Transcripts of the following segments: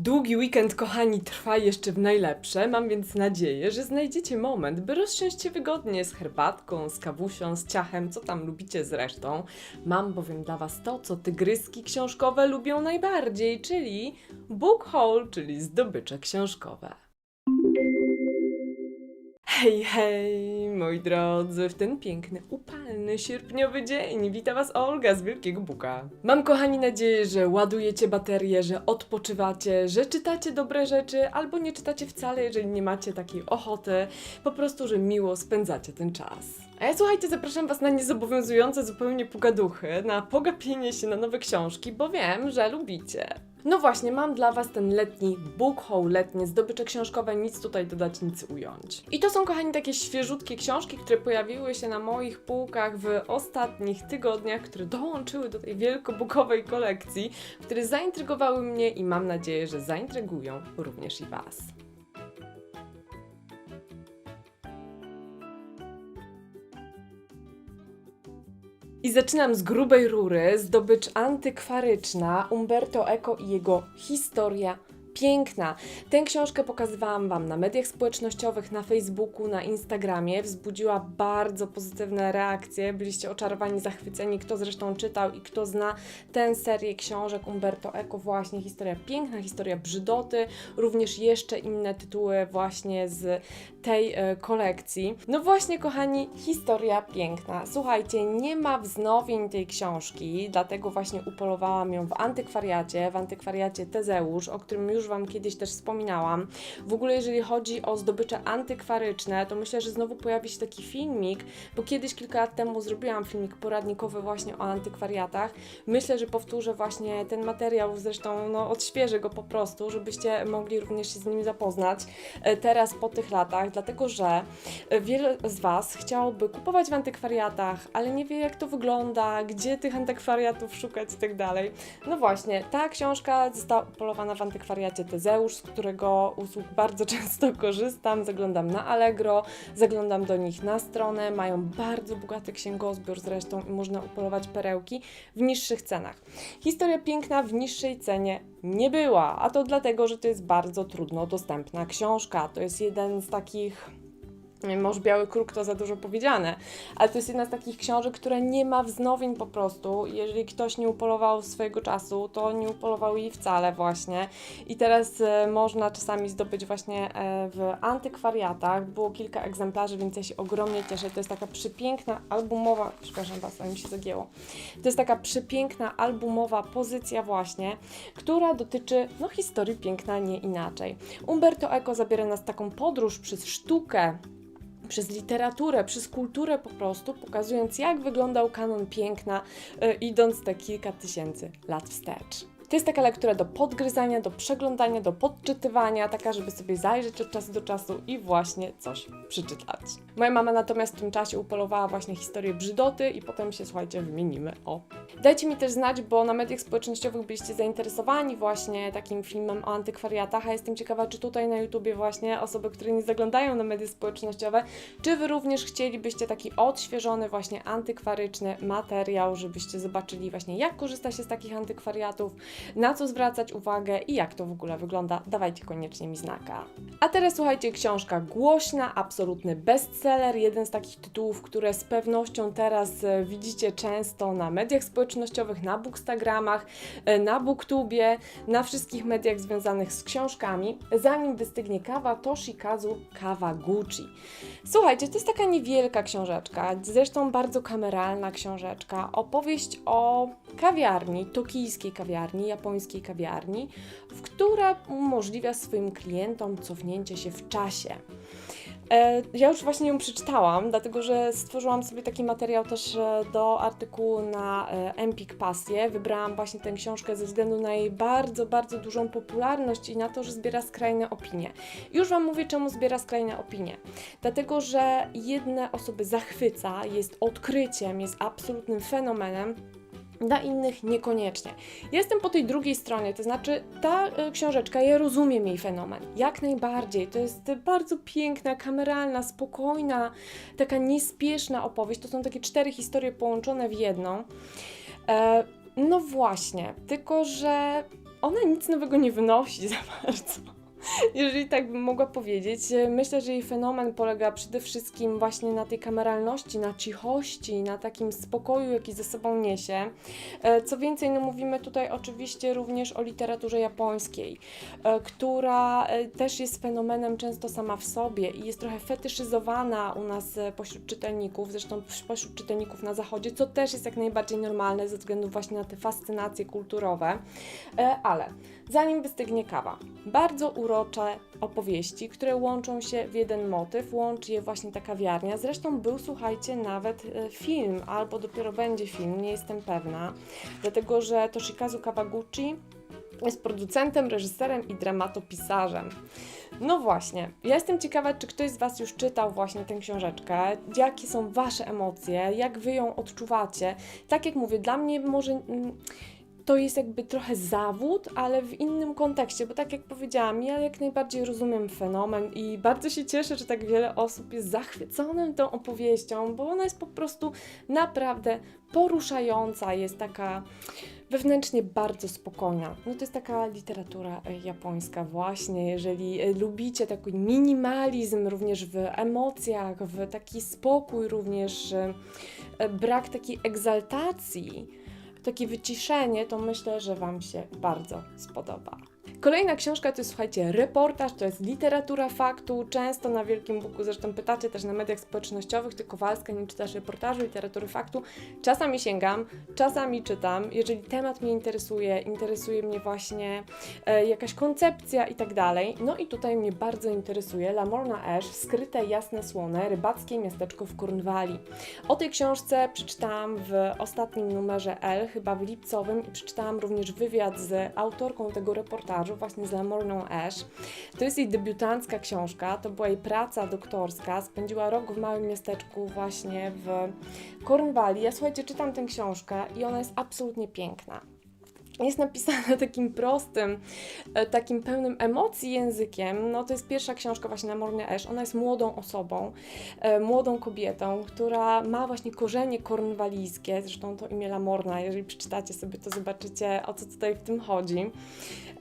Długi weekend, kochani, trwa jeszcze w najlepsze. Mam więc nadzieję, że znajdziecie moment, by rozsiąść się wygodnie z herbatką, z kawusią, z ciachem, co tam lubicie zresztą. Mam bowiem dla Was to, co tygryski książkowe lubią najbardziej, czyli book haul, czyli zdobycze książkowe. Hej, hej, moi drodzy, w ten piękny, upalny, sierpniowy dzień wita Was Olga z Wielkiego Buka. Mam, kochani, nadzieję, że ładujecie baterie, że odpoczywacie, że czytacie dobre rzeczy, albo nie czytacie wcale, jeżeli nie macie takiej ochoty, po prostu, że miło spędzacie ten czas. A ja słuchajcie, zapraszam Was na niezobowiązujące zupełnie pogaduchy, na pogapienie się na nowe książki, bo wiem, że lubicie. No właśnie, mam dla Was ten letni book haul, letnie zdobycze książkowe, nic tutaj dodać, nic ująć. I to są, kochani, takie świeżutkie książki, które pojawiły się na moich półkach w ostatnich tygodniach, które dołączyły do tej wielkobukowej kolekcji, które zaintrygowały mnie i mam nadzieję, że zaintrygują również i Was. I zaczynam z grubej rury, zdobycz antykwaryczna Umberto Eco i jego historia piękna. Tę książkę pokazywałam Wam na mediach społecznościowych, na Facebooku, na Instagramie. Wzbudziła bardzo pozytywne reakcje. Byliście oczarowani, zachwyceni, kto zresztą czytał i kto zna tę serię książek Umberto Eco, właśnie historia piękna, historia brzydoty, również jeszcze inne tytuły właśnie z tej e, kolekcji. No właśnie, kochani, historia piękna. Słuchajcie, nie ma wznowień tej książki, dlatego właśnie upolowałam ją w antykwariacie, w antykwariacie Tezeusz, o którym już Wam kiedyś też wspominałam. W ogóle, jeżeli chodzi o zdobycze antykwaryczne, to myślę, że znowu pojawi się taki filmik, bo kiedyś kilka lat temu zrobiłam filmik poradnikowy właśnie o antykwariatach. Myślę, że powtórzę właśnie ten materiał, zresztą no, odświeżę go po prostu, żebyście mogli również się z nim zapoznać e, teraz po tych latach, dlatego że e, wiele z Was chciałoby kupować w antykwariatach, ale nie wie jak to wygląda, gdzie tych antykwariatów szukać i tak dalej. No właśnie, ta książka została upolowana w antykwariacie Tezeusz, z którego usług bardzo często korzystam, zaglądam na Allegro, zaglądam do nich na stronę, mają bardzo bogaty księgozbiór zresztą i można upolować perełki w niższych cenach. Historia piękna w niższej cenie nie była, a to dlatego, że to jest bardzo trudno dostępna książka. To jest jeden z takich może Biały Kruk to za dużo powiedziane, ale to jest jedna z takich książek, która nie ma wznowień po prostu. Jeżeli ktoś nie upolował swojego czasu, to nie upolował jej wcale właśnie. I teraz e, można czasami zdobyć właśnie e, w antykwariatach. Było kilka egzemplarzy, więc ja się ogromnie cieszę. To jest taka przepiękna albumowa, przepraszam Was, mi się zagięło. To jest taka przepiękna albumowa pozycja właśnie, która dotyczy no, historii piękna nie inaczej. Umberto Eco zabiera nas taką podróż przez sztukę, przez literaturę, przez kulturę po prostu, pokazując jak wyglądał kanon piękna, y, idąc te kilka tysięcy lat wstecz. To jest taka lektura do podgryzania, do przeglądania, do podczytywania, taka, żeby sobie zajrzeć od czasu do czasu i właśnie coś przeczytać. Moja mama natomiast w tym czasie upolowała właśnie historię brzydoty i potem się, słuchajcie, wymienimy o. Dajcie mi też znać, bo na mediach społecznościowych byliście zainteresowani właśnie takim filmem o antykwariatach, a jestem ciekawa, czy tutaj na YouTubie właśnie osoby, które nie zaglądają na media społecznościowe, czy Wy również chcielibyście taki odświeżony, właśnie antykwaryczny materiał, żebyście zobaczyli właśnie jak korzysta się z takich antykwariatów, na co zwracać uwagę i jak to w ogóle wygląda, dawajcie koniecznie mi znaka. A teraz słuchajcie, książka głośna, absolutny bestseller, jeden z takich tytułów, które z pewnością teraz e, widzicie często na mediach społecznościowych, na bookstagramach, e, na booktubie, na wszystkich mediach związanych z książkami. Zanim wystygnie kawa, Toshikazu Kawaguchi. Słuchajcie, to jest taka niewielka książeczka, zresztą bardzo kameralna książeczka, opowieść o kawiarni, tokijskiej kawiarni, japońskiej kawiarni, w która umożliwia swoim klientom cofnięcie się w czasie. E, Ja już właśnie ją przeczytałam, dlatego że stworzyłam sobie taki materiał też e, do artykułu na e, Empik Pasję. Wybrałam właśnie tę książkę ze względu na jej bardzo, bardzo dużą popularność i na to, że zbiera skrajne opinie. Już Wam mówię, czemu zbiera skrajne opinie. Dlatego, że jedne osoby zachwyca, jest odkryciem, jest absolutnym fenomenem, dla innych niekoniecznie. Jestem po tej drugiej stronie, to znaczy ta y, książeczka, ja rozumiem jej fenomen, jak najbardziej. To jest bardzo piękna, kameralna, spokojna, taka niespieszna opowieść. To są takie cztery historie połączone w jedną. E, no właśnie, tylko że ona nic nowego nie wnosi za bardzo. Jeżeli tak bym mogła powiedzieć, myślę, że jej fenomen polega przede wszystkim właśnie na tej kameralności, na cichości, na takim spokoju, jaki ze sobą niesie. E, Co więcej, no mówimy tutaj oczywiście również o literaturze japońskiej, e, która e, też jest fenomenem często sama w sobie i jest trochę fetyszyzowana u nas e, pośród czytelników, zresztą pośród czytelników na zachodzie, co też jest jak najbardziej normalne ze względu właśnie na te fascynacje kulturowe. E, Ale zanim wystygnie kawa, bardzo urocze opowieści, które łączą się w jeden motyw, łączy je właśnie ta kawiarnia. Zresztą był, słuchajcie, nawet e, film, albo dopiero będzie film, nie jestem pewna, dlatego że Toshikazu Kawaguchi jest producentem, reżyserem i dramatopisarzem. No właśnie, ja jestem ciekawa, czy ktoś z Was już czytał właśnie tę książeczkę, jakie są Wasze emocje, jak Wy ją odczuwacie. Tak jak mówię, dla mnie może mm, to jest jakby trochę zawód, ale w innym kontekście, bo tak jak powiedziałam, ja jak najbardziej rozumiem fenomen i bardzo się cieszę, że tak wiele osób jest zachwyconym tą opowieścią, bo ona jest po prostu naprawdę poruszająca, jest taka wewnętrznie bardzo spokojna. No to jest taka literatura e, japońska właśnie, jeżeli e, lubicie taki minimalizm również w emocjach, w taki spokój również, e, brak takiej egzaltacji, takie wyciszenie, to myślę, że Wam się bardzo spodoba. Kolejna książka to jest, słuchajcie, reportaż, to jest literatura faktu. Często na Wielkim Buku, zresztą pytacie też na mediach społecznościowych, ty Kowalska, nie czytasz reportażu, literatury faktu. Czasami sięgam, czasami czytam. Jeżeli temat mnie interesuje, interesuje mnie właśnie e, jakaś koncepcja i tak dalej. No i tutaj mnie bardzo interesuje La Morna Ash, skryte jasne słone, rybackie miasteczko w Cornwalli. O tej książce przeczytałam w ostatnim numerze L, chyba w lipcowym i przeczytałam również wywiad z autorką tego reportażu, właśnie z Lamorną Ash. To jest jej debiutancka książka, to była jej praca doktorska, spędziła rok w małym miasteczku właśnie w Cornwalli. Ja słuchajcie, czytam tę książkę i ona jest absolutnie piękna jest napisana takim prostym, e, takim pełnym emocji językiem. No to jest pierwsza książka właśnie na Mornie Ash. Ona jest młodą osobą, e, młodą kobietą, która ma właśnie korzenie kornwalijskie. Zresztą to imię Lamorna, jeżeli przeczytacie sobie, to zobaczycie o co tutaj w tym chodzi.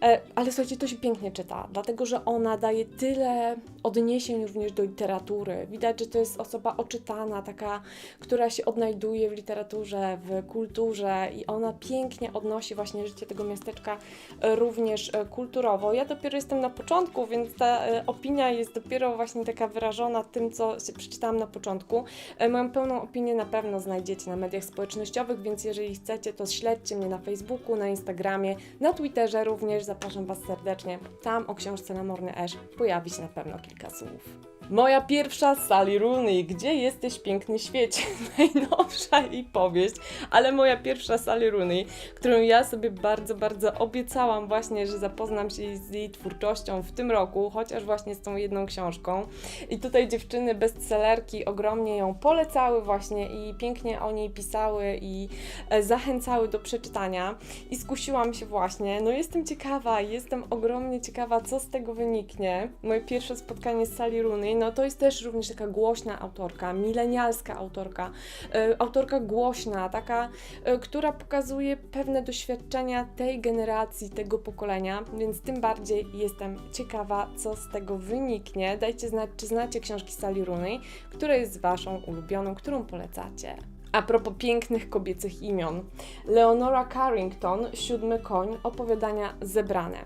E, Ale słuchajcie, to się pięknie czyta, dlatego że ona daje tyle odniesień również do literatury. Widać, że to jest osoba oczytana, taka, która się odnajduje w literaturze, w kulturze i ona pięknie odnosi właśnie życie tego miasteczka e, również e, kulturowo. Ja dopiero jestem na początku, więc ta opinia jest dopiero właśnie taka wyrażona tym, co przeczytałam na początku. Moją pełną opinię na pewno znajdziecie na mediach społecznościowych, więc jeżeli chcecie, to śledźcie mnie na Facebooku, na Instagramie, na Twitterze również. Zapraszam Was serdecznie. Tam o książce na Morny Ash pojawi się na pewno kilka słów. Moja pierwsza Sally Rooney, Gdzie jesteś piękny świecie? Najnowsza jej powieść, ale moja pierwsza Sally Rooney, którą ja sobie bardzo, bardzo obiecałam właśnie, że zapoznam się z jej twórczością w tym roku, chociaż właśnie z tą jedną książką. I tutaj dziewczyny bestsellerki ogromnie ją polecały właśnie i pięknie o niej pisały i e, zachęcały do przeczytania. I skusiłam się właśnie. No jestem ciekawa, jestem ogromnie ciekawa, co z tego wyniknie. Moje pierwsze spotkanie z Sally Rooney, no to jest też również taka głośna autorka, milenialska autorka, e, autorka głośna, taka, e, która pokazuje pewne doświadczenia tej generacji, tego pokolenia, więc tym bardziej jestem ciekawa, co z tego wyniknie. Dajcie znać, czy znacie książki Sally Rooney, która jest Waszą ulubioną, którą polecacie. A propos pięknych kobiecych imion. Leonora Carrington, Siódmy koń, opowiadania zebrane.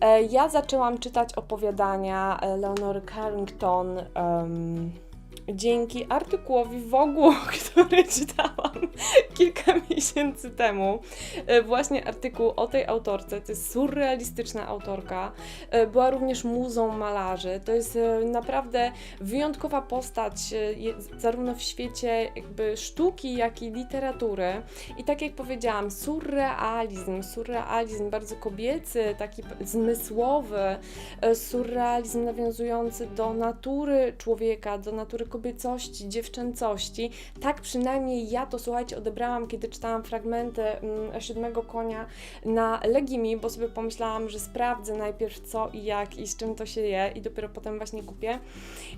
E, Ja zaczęłam czytać opowiadania e, Leonory Carrington em, dzięki artykułowi w ogóle, który czytałam kilka miesięcy temu. E, Właśnie artykuł o tej autorce. To jest surrealistyczna autorka. E, Była również muzą malarzy. To jest e, naprawdę wyjątkowa postać, zarówno w świecie jakby sztuki, jak i literatury. I tak jak powiedziałam, surrealizm, surrealizm bardzo kobiecy, taki zmysłowy, surrealizm nawiązujący do natury człowieka, do natury kobiecości, dziewczęcości. Tak przynajmniej ja to, słuchajcie, odebrałam, kiedy czytałam fragmenty mm, Siódmego Konia na Legimi, bo sobie pomyślałam, że sprawdzę najpierw co i jak i z czym to się je i dopiero potem właśnie kupię.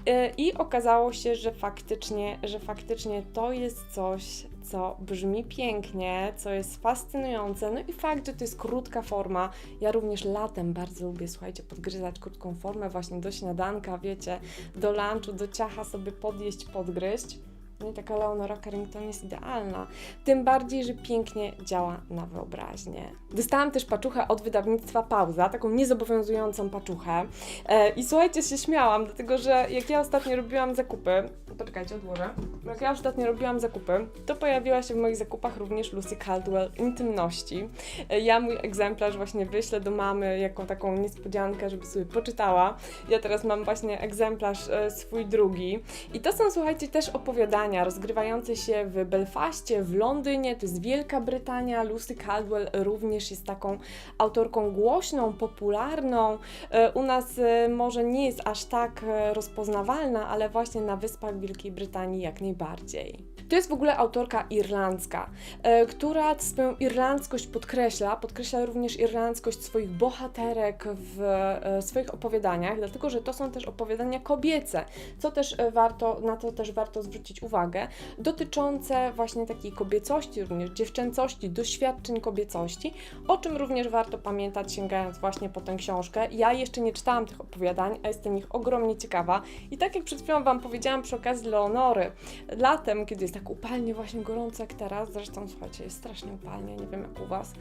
E, I okazało się, że faktycznie, że faktycznie to jest coś, co brzmi pięknie, co jest fascynujące, no i fakt, że to jest krótka forma. Ja również latem bardzo lubię, słuchajcie, podgryzać krótką formę właśnie do śniadanka, wiecie, do lunchu, do ciacha sobie podjeść, podgryźć. No i taka Leonora Carrington jest idealna. Tym bardziej, że pięknie działa na wyobraźnię. Dostałam też paczuchę od wydawnictwa Pauza, taką niezobowiązującą paczuchę. E, I słuchajcie, się śmiałam, dlatego że jak ja ostatnio robiłam zakupy, poczekajcie, odłożę. Jak ja ostatnio robiłam zakupy, to pojawiła się w moich zakupach również Lucy Caldwell Intymności. E, Ja mój egzemplarz właśnie wyślę do mamy jako taką niespodziankę, żeby sobie poczytała. Ja teraz mam właśnie egzemplarz e, swój drugi. I to są, słuchajcie, też opowiadania rozgrywające się w Belfaście, w Londynie, to jest Wielka Brytania. Lucy Caldwell również jest taką autorką głośną, popularną. E, U nas e, może nie jest aż tak e, rozpoznawalna, ale właśnie na Wyspach Wielkiej Brytanii jak najbardziej. To jest w ogóle autorka irlandzka, która swoją irlandzkość podkreśla, podkreśla również irlandzkość swoich bohaterek w swoich opowiadaniach, dlatego że to są też opowiadania kobiece, co też warto, na to też warto zwrócić uwagę, dotyczące właśnie takiej kobiecości, również dziewczęcości, doświadczeń kobiecości, o czym również warto pamiętać, sięgając właśnie po tę książkę. Ja jeszcze nie czytałam tych opowiadań, a jestem ich ogromnie ciekawa. I tak jak przed chwilą Wam powiedziałam przy okazji Leonory, latem, kiedy jest tak upalnie, właśnie gorąco jak teraz, zresztą słuchajcie, jest strasznie upalnie, nie wiem jak u Was,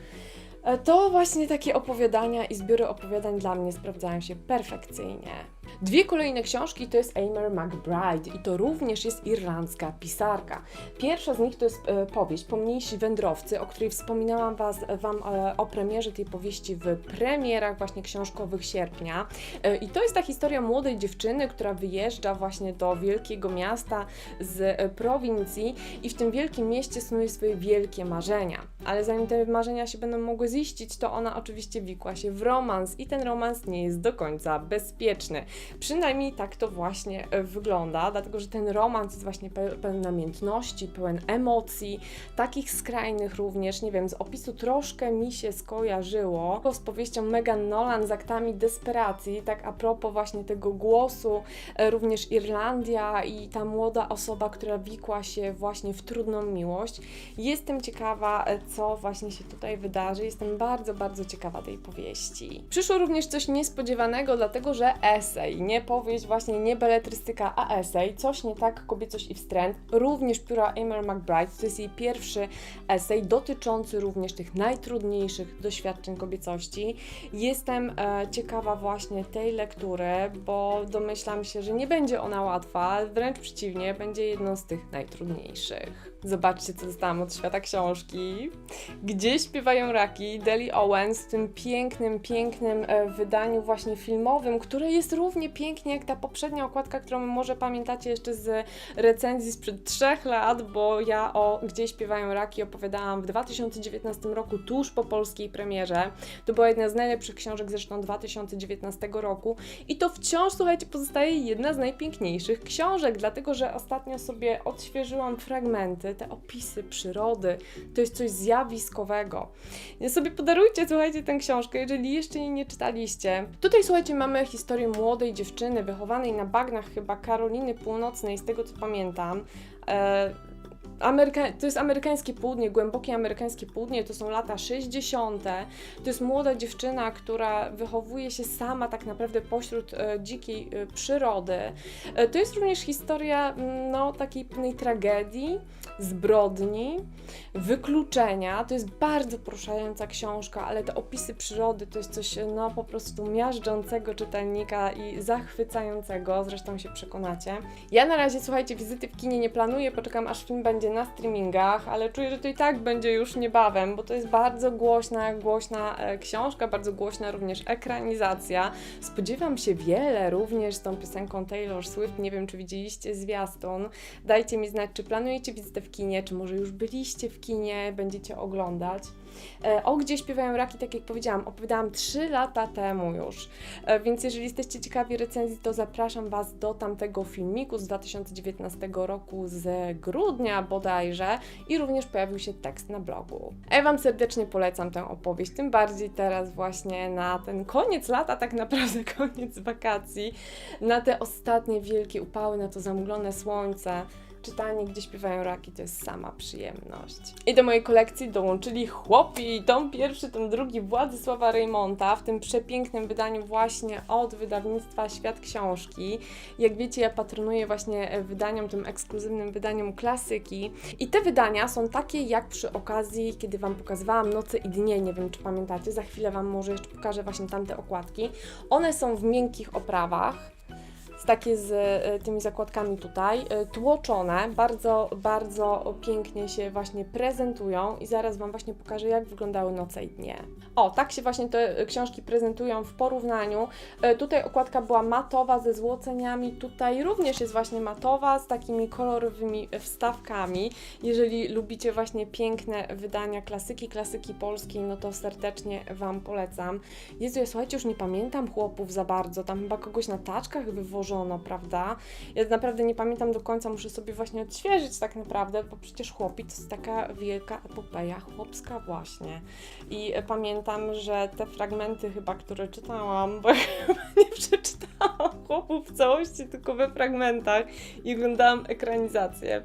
e, to właśnie takie opowiadania i zbiory opowiadań dla mnie sprawdzają się perfekcyjnie. Dwie kolejne książki to jest Aimer McBride i to również jest irlandzka pisarka. Pierwsza z nich to jest e, powieść Pomniejsi wędrowcy, o której wspominałam was, Wam e, o premierze tej powieści w premierach właśnie książkowych sierpnia. E, I to jest ta historia młodej dziewczyny, która wyjeżdża właśnie do wielkiego miasta z e, prowincji i w tym wielkim mieście snuje swoje wielkie marzenia. Ale zanim te marzenia się będą mogły ziścić, to ona oczywiście wikła się w romans i ten romans nie jest do końca bezpieczny. Przynajmniej tak to właśnie e, wygląda, dlatego że ten romans jest właśnie pe- pełen namiętności, pełen emocji, takich skrajnych również, nie wiem, z opisu troszkę mi się skojarzyło z powieścią Megan Nolan z aktami desperacji, tak a propos właśnie tego głosu, e, również Irlandia i ta młoda osoba, która wikła się właśnie w trudną miłość. Jestem ciekawa, e, co właśnie się tutaj wydarzy. Jestem bardzo, bardzo ciekawa tej powieści. Przyszło również coś niespodziewanego, dlatego że esej, nie powieść, właśnie nie beletrystyka, a esej, coś nie tak, kobiecość i wstręt, również pióra Emer McBride, to jest jej pierwszy esej dotyczący również tych najtrudniejszych doświadczeń kobiecości. Jestem e, ciekawa właśnie tej lektury, bo domyślam się, że nie będzie ona łatwa, wręcz przeciwnie, będzie jedną z tych najtrudniejszych. Zobaczcie, co dostałam od świata książki. Gdzie śpiewają raki? Deli Owens w tym pięknym, pięknym e, wydaniu właśnie filmowym, które jest równie pięknie jak ta poprzednia okładka, którą może pamiętacie jeszcze z recenzji sprzed trzech lat, bo ja o Gdzie śpiewają raki opowiadałam w 2019 roku, tuż po polskiej premierze. To była jedna z najlepszych książek zresztą 2019 roku i to wciąż, słuchajcie, pozostaje jedna z najpiękniejszych książek, dlatego że ostatnio sobie odświeżyłam fragmenty, te opisy przyrody, to jest coś zjawiskowego. Więc sobie podarujcie, słuchajcie, tę książkę, jeżeli jeszcze jej nie czytaliście. Tutaj, słuchajcie, mamy historię młodej dziewczyny wychowanej na bagnach chyba Karoliny Północnej, z tego co pamiętam. E, Ameryka- to jest amerykańskie południe, głębokie amerykańskie południe, to są lata 60. To jest młoda dziewczyna, która wychowuje się sama tak naprawdę pośród e, dzikiej e, przyrody. E, to jest również historia mm, no, takiej pewnej tragedii, zbrodni, wykluczenia. To jest bardzo poruszająca książka, ale te opisy przyrody to jest coś no, po prostu miażdżącego czytelnika i zachwycającego, zresztą się przekonacie. Ja na razie, słuchajcie, wizyty w kinie nie planuję, poczekam aż film będzie na streamingach, ale czuję, że to i tak będzie już niebawem, bo to jest bardzo głośna, głośna e, książka, bardzo głośna również ekranizacja. Spodziewam się wiele również z tą piosenką Taylor Swift, nie wiem czy widzieliście zwiastun. Dajcie mi znać, czy planujecie wizytę w kinie, czy może już byliście w kinie, będziecie oglądać. E, O Gdzie śpiewają raki, tak jak powiedziałam, opowiadałam 3 lata temu już, E, więc jeżeli jesteście ciekawi recenzji, to zapraszam Was do tamtego filmiku z 2019 roku z grudnia bodajże i również pojawił się tekst na blogu. A ja Wam serdecznie polecam tę opowieść, tym bardziej teraz właśnie na ten koniec lata, tak naprawdę koniec wakacji, na te ostatnie wielkie upały, na to zamglone słońce. Czytanie, gdzie śpiewają raki, to jest sama przyjemność. I do mojej kolekcji dołączyli chłopi, tom pierwszy, tom drugi Władysława Reymonta w tym przepięknym wydaniu właśnie od wydawnictwa Świat Książki. Jak wiecie, ja patronuję właśnie e, wydaniom, tym ekskluzywnym wydaniom klasyki. I te wydania są takie jak przy okazji, kiedy Wam pokazywałam Noce i Dnie, nie wiem czy pamiętacie, za chwilę Wam może jeszcze pokażę właśnie tamte okładki. One są w miękkich oprawach, takie z e, tymi zakładkami tutaj, e, tłoczone, bardzo, bardzo pięknie się właśnie prezentują i zaraz Wam właśnie pokażę, jak wyglądały noce i dnie. O, tak się właśnie te e, książki prezentują w porównaniu. Tutaj okładka była matowa ze złoceniami, tutaj również jest właśnie matowa z takimi kolorowymi wstawkami. Jeżeli lubicie właśnie piękne wydania klasyki, klasyki polskiej, no to serdecznie Wam polecam. Jezu, ja słuchajcie, już nie pamiętam chłopów za bardzo, tam chyba kogoś na taczkach wywożono, prawda? Ja naprawdę nie pamiętam do końca, muszę sobie właśnie odświeżyć tak naprawdę, bo przecież chłopi to jest taka wielka epopeja chłopska właśnie. I pamiętam, że te fragmenty chyba, które czytałam, bo chyba nie przeczytałam chłopów w całości, tylko we fragmentach i oglądałam ekranizację,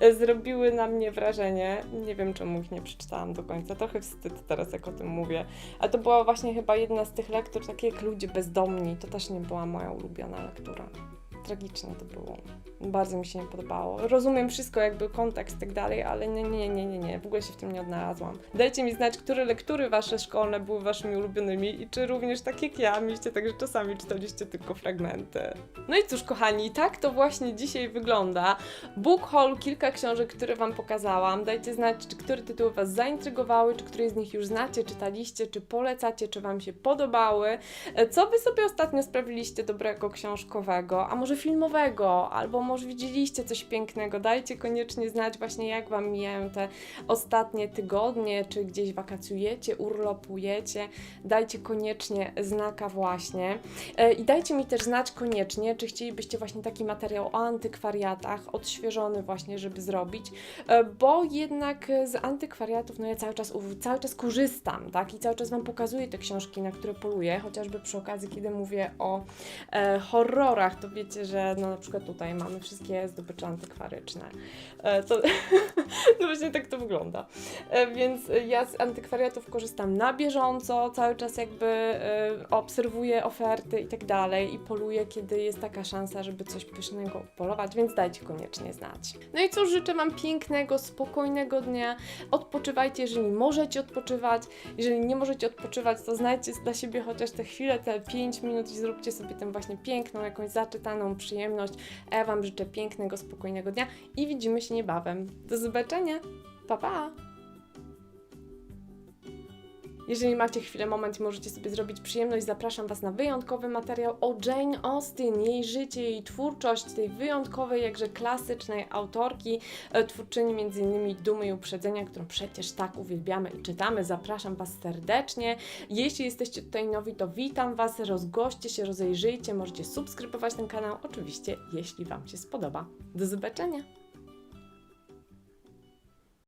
e, zrobiły na mnie wrażenie. Nie wiem, czemu ich nie przeczytałam do końca, trochę wstyd teraz, jak o tym mówię. A to była właśnie chyba jedna z tych lektur, takie jak Ludzie bezdomni, to też nie była moja ulubiona lektura. próxima. Tragicznie to było. Bardzo mi się nie podobało. Rozumiem wszystko, jakby kontekst i tak dalej, ale nie, nie, nie, nie, nie, w ogóle się w tym nie odnalazłam. Dajcie mi znać, które lektury wasze szkolne były waszymi ulubionymi i czy również tak jak ja mieliście, także czasami czytaliście tylko fragmenty. No i cóż, kochani, tak to właśnie dzisiaj wygląda. Book haul, kilka książek, które wam pokazałam. Dajcie znać, czy które tytuły was zaintrygowały, czy któreś z nich już znacie, czytaliście, czy polecacie, czy wam się podobały. E, Co wy sobie ostatnio sprawiliście dobrego książkowego, a może filmowego, albo może widzieliście coś pięknego? Dajcie koniecznie znać właśnie jak wam mijają te ostatnie tygodnie, czy gdzieś wakacjujecie, urlopujecie. Dajcie koniecznie znaka właśnie. E, I dajcie mi też znać koniecznie, czy chcielibyście właśnie taki materiał o antykwariatach, odświeżony właśnie, żeby zrobić, E, bo jednak z antykwariatów, no ja cały czas, cały czas korzystam, tak, i cały czas Wam pokazuję te książki, na które poluję, chociażby przy okazji, kiedy mówię o e, horrorach, to wiecie, że no na przykład tutaj mamy wszystkie zdobycze antykwaryczne. E, to, no właśnie tak to wygląda. E, więc ja z antykwariatów korzystam na bieżąco, cały czas jakby e, obserwuję oferty i tak dalej i poluję, kiedy jest taka szansa, żeby coś pysznego polować, więc dajcie koniecznie znać. No i cóż, życzę Wam pięknego, spokojnego dnia. Odpoczywajcie, jeżeli możecie odpoczywać. Jeżeli nie możecie odpoczywać, to znajdźcie dla siebie chociaż te chwile, te 5 minut i zróbcie sobie tę właśnie piękną, jakąś zaczytaną przyjemność. Ja Wam życzę pięknego, spokojnego dnia i widzimy się niebawem. Do zobaczenia. Pa, pa! Jeżeli macie chwilę, moment i możecie sobie zrobić przyjemność, zapraszam Was na wyjątkowy materiał o Jane Austen, jej życie, jej twórczość, tej wyjątkowej, jakże klasycznej autorki, e, twórczyni m.in. Dumy i Uprzedzenia, którą przecież tak uwielbiamy i czytamy. Zapraszam Was serdecznie. Jeśli jesteście tutaj nowi, to witam Was, rozgoście się, rozejrzyjcie, możecie subskrybować ten kanał, oczywiście, jeśli Wam się spodoba. Do zobaczenia!